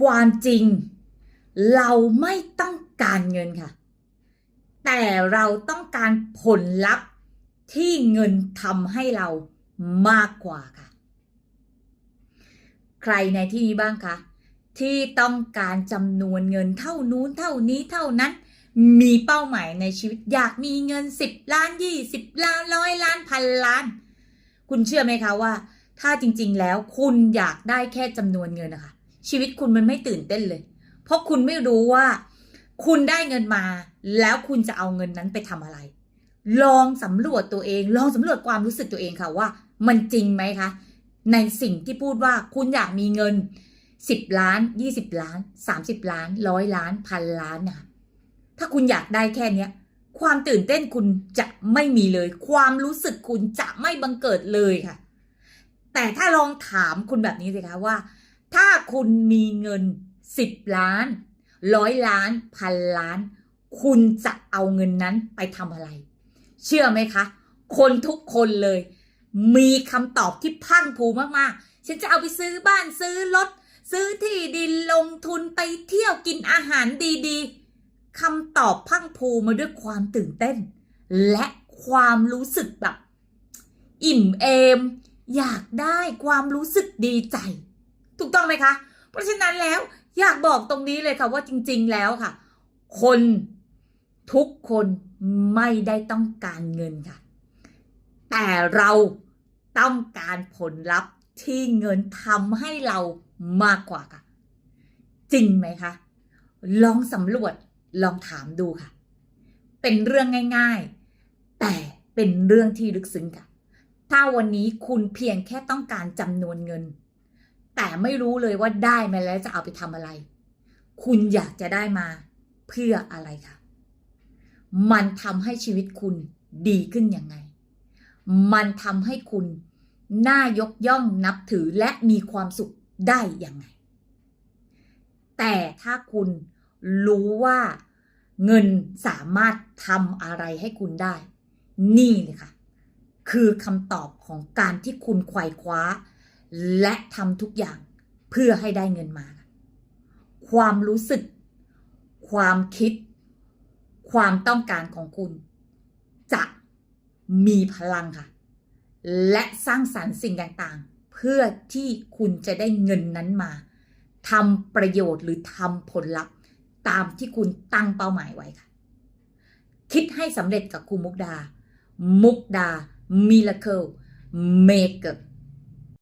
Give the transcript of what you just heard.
ความจริง เราไม่ต้องการเงินค่ะ แต่เราต้องการผลลัพธ์ที่เงินทำให้เรามากกว่าค่ะ ใครในที่นี้บ้างคะที่ต้องการจำนวนเงินเท่านู้นเท่านี้เท่านั้น มีเป้าหมายในชีวิตอยากมีเงิน 10 ล้าน 20 ล้านร้อยล้านพันล้าน คุณเชื่อไหมคะว่า ถ้าจริงๆแล้วคุณอยากได้แค่จำนวนเงินนะคะ ชีวิตคุณมันไม่ตื่นเต้นเลย เพราะคุณไม่รู้ว่า คุณได้เงินมา แล้วคุณจะเอาเงินนั้นไปทำอะไร ลองสำรวจตัวเอง ลองสำรวจความรู้สึกตัวเองค่ะว่า มันจริงไหมคะ ในสิ่งที่พูดว่าคุณอยากมีเงิน 10 ล้าน 20 ล้าน 30 ล้านร้อยล้านพันล้านนะถ้าคุณอยากได้แค่เนี้ยความตื่นเต้นคุณจะไม่มีเลย ความรู้สึกคุณจะไม่บังเกิดเลยค่ะ แต่ถ้าลองถามคุณแบบนี้สิคะว่า ถ้าคุณมีเงิน 10 ล้านร้อยล้านพันล้าน คุณจะเอาเงินนั้นไปทำอะไร เชื่อไหมคะ คนทุกคนเลย มีคำตอบที่พังพูมากๆ ฉันจะเอาไปซื้อบ้านซื้อรถซื้อที่ดินลงทุนไปเที่ยวกินอาหารดีๆคำตอบพังพูมาด้วยความตื่นเต้น และความรู้สึกแบบ อิ่มเอม อยากได้ความรู้สึกดีใจ ถูกต้องไหมคะ เพราะฉะนั้นแล้วอยากบอกตรงนี้เลยค่ะว่าจริง ๆ แล้วค่ะ คนทุกคนไม่ได้ต้องการเงินค่ะ แต่เราต้องการผลลัพธ์ที่เงินทำให้เรามากกว่าค่ะ จริงไหมคะ ลองสำรวจลองถามดูค่ะ เป็นเรื่องง่าย ๆ แต่เป็นเรื่องที่ลึกซึ้งค่ะ ถ้าวันนี้คุณเพียงแค่ต้องการจำนวนเงิน แต่ไม่รู้เลยว่าได้มาแล้วจะเอาไปทำอะไร คุณอยากจะได้มาเพื่ออะไรคะมันทำให้ชีวิตคุณดีขึ้นยังไง มันทำให้คุณน่ายกย่องนับถือและมีความสุขได้ยังไง แต่ถ้าคุณรู้ว่าเงินสามารถทำอะไรให้คุณได้ นี่เลยค่ะ คือคำตอบของการที่คุณไขว่คว้า และทำทุกอย่างเพื่อให้ได้เงินมา ความรู้สึก ความคิด ความต้องการของคุณ จะมีพลังค่ะ และสร้างสรรค์สิ่งต่างๆ เพื่อที่คุณจะได้เงินนั้นมาทำประโยชน์หรือทำผลลัพธ์ตามที่คุณตั้งเป้าหมายไว้ค่ะ คิดให้สำเร็จกับครูมุกดา มุกดามิราเคิลเมเกอร์